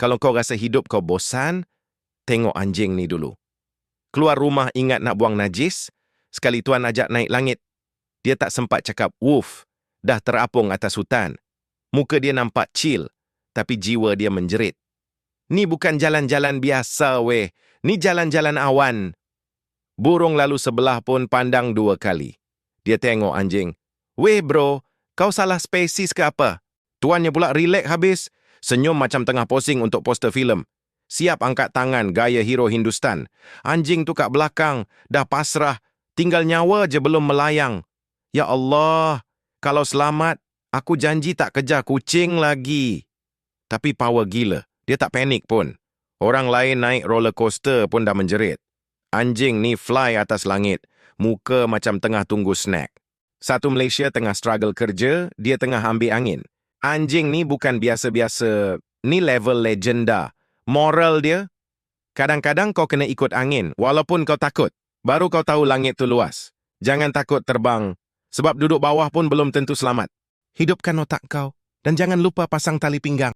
Kalau kau rasa hidup kau bosan, tengok anjing ni dulu. Keluar rumah ingat nak buang najis, sekali tuan ajak naik langit. Dia tak sempat cakap woof, dah terapung atas hutan. Muka dia nampak chill, tapi jiwa dia menjerit. Ni bukan jalan-jalan biasa, weh. Ni jalan-jalan awan. Burung lalu sebelah pun pandang dua kali. Dia tengok anjing. Weh bro, kau salah spesies ke apa? Tuannya pula relax habis. Senyum macam tengah posing untuk poster filem. Siap angkat tangan gaya hero Hindustan. Anjing tu kat belakang, dah pasrah. Tinggal nyawa je belum melayang. Ya Allah, kalau selamat, aku janji tak kejar kucing lagi. Tapi power gila, dia tak panik pun. Orang lain naik roller coaster pun dah menjerit. Anjing ni fly atas langit, muka macam tengah tunggu snack. Satu Malaysia tengah struggle kerja, dia tengah ambil angin. Anjing ni bukan biasa-biasa, ni level legenda. Moral dia, kadang-kadang kau kena ikut angin, walaupun kau takut. Baru kau tahu langit tu luas. Jangan takut terbang, sebab duduk bawah pun belum tentu selamat. Hidupkan otak kau, dan jangan lupa pasang tali pinggang.